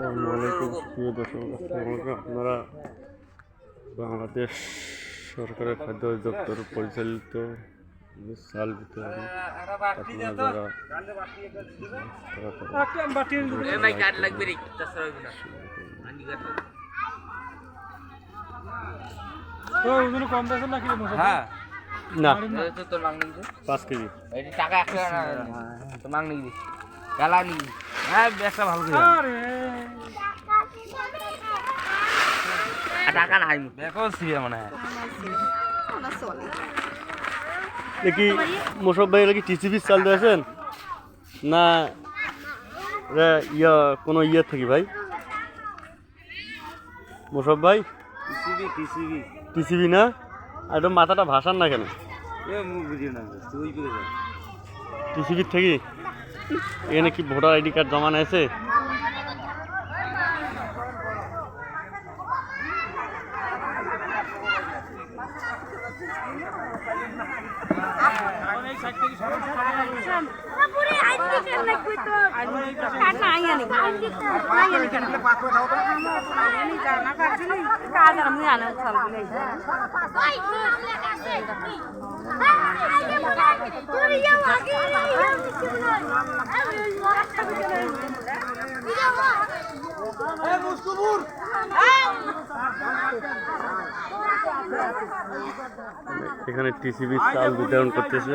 আসসালামু আলাইকুম প্রিয় দর্শক আপনারা বাংলাদেশ সরকারের খাদ্য দপ্তর পরিচালিত যে চাল বিতরণ আপনারা যারা তারা ভাই কার্ড লাগবে রে তাছাড়া হইবে না। হ্যাঁ। না। পাঁচ কেজি। টাকা তো মাংনি হ্যাঁ একটা ভালো করে। টাকা নাই দেখো মনে। হয় দেখি মোশব ভাই কি টিসিবির চাল দিয়েছেন না রে ইয়া কোনো ইয়ে থাকি ভাই? মোশব ভাই? TCB TCB. টিসিবি না? আর মাথাটা ভাসান না কেন? এ মুখ বুঝিয়ে না তুই টিসিবির থেকে এখানে কি ভোটার আইডি কার্ড জমা নিয়েছে কাজ আনা এখানে টিসিবি চাল বিতরণ করতেছে।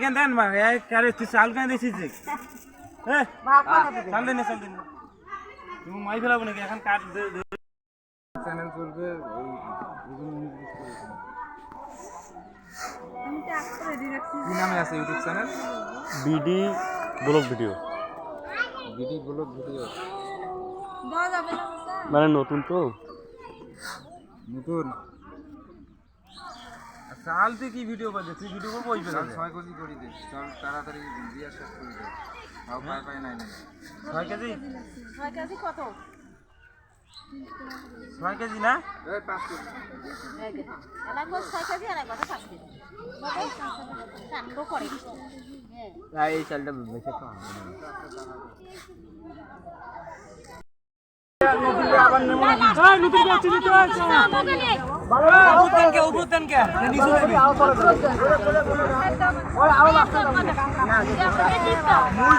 কেন দেন মা এই কারে তুই চাল কেন দিছিস? চাল দেন চাল দেন তুমি মাই ফেলাবো নাকি? এখন কাট চ্যানেল চলবে কি নামে আছে YouTube channel BD blog video. BD blog video. মানে নতুন তো। নতুন? চাল তুই কি ভিডিও করছিস তুই ভিডিও করব ওই ছয় কেজি করে দে। চল তাড়াতাড়ি দিয়ে শেষ করে দে। তাও পাই পাই নাই নাই ছয় কেজি? কত? ছয় কেজি না? এলা কো ছয় কেজি আর কত পাঁচ কেজি। কাণ্ড করে এই চালটা বেশি কম মুই